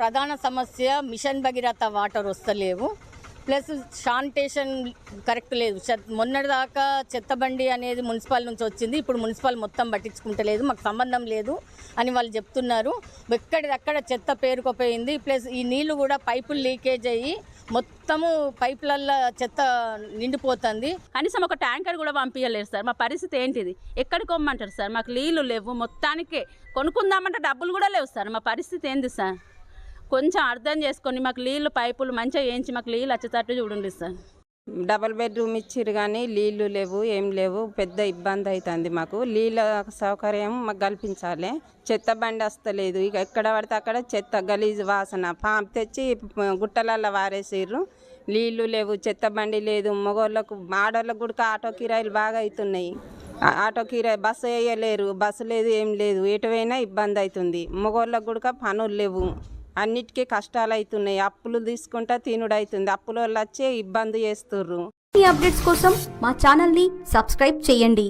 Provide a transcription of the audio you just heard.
ప్రధాన సమస్య mission Bhagiratha water వస్తలేవు. ప్లస్ శానిటేషన్ కరెక్ట్ లేదు. మొన్నటిదాకా చెత్త బండి అనేది మున్సిపల్ నుంచి వచ్చింది. ఇప్పుడు మున్సిపల్ మొత్తం పట్టించుకుంటలేదు. మాకు సంబంధం లేదు అని వాళ్ళు చెప్తున్నారు. ఎక్కడిదక్కడ చెత్త పేరుకుపోయింది. ప్లస్ ఈ నీళ్ళు కూడా పైపులు లీకేజ్ అయ్యి మొత్తము పైపులల్లో చెత్త నిండిపోతుంది. కనీసం ఒక ట్యాంకర్ కూడా పంపించలేదు సార్. మా పరిస్థితి ఏంటిది? ఎక్కడికి కొమ్మంటారు సార్? మాకు నీళ్ళు లేవు. మొత్తానికి కొనుక్కుందామంటే డబ్బులు కూడా లేవు సార్. మా పరిస్థితి ఏంది సార్? కొంచెం అర్థం చేసుకొని మాకు నీళ్ళు పైపులు మంచిగా వేయించి మాకు నీళ్ళు వచ్చేటట్టు చూడండి సార్. డబల్ బెడ్రూమ్ ఇచ్చిరు కానీ నీళ్ళు లేవు ఏం లేవు. పెద్ద ఇబ్బంది అవుతుంది మాకు. నీళ్ళ సౌకర్యం మాకు కల్పించాలి. చెత్త బండి వస్తలేదు. ఇక ఎక్కడ పడితే అక్కడ చెత్త గలీజు వాసన. పాంప్ తెచ్చి గుట్టలల్లో వారేసిర్రు. నీళ్ళు లేవు చెత్త బండి లేదు. మగవాళ్ళకు ఆడోళ్ళకు కూడా ఆటో కిరాయిలు బాగా అవుతున్నాయి ఆటో కిరాయి బస్సు వేయలేరు. బస్సు లేదు ఏం లేదు. ఎటువైనా ఇబ్బంది అవుతుంది మగోళ్ళకు కూడా పనులు లేవు. అన్నిటికీ కష్టాలు అవుతున్నాయి అప్పులు తీసుకుంటా తినుడు అవుతుంది అప్పుల వల్ల వచ్చే ఇబ్బంది చేస్తుర్రు. ఈ అప్డేట్స్ కోసం మా ఛానల్ని సబ్స్క్రైబ్ చేయండి.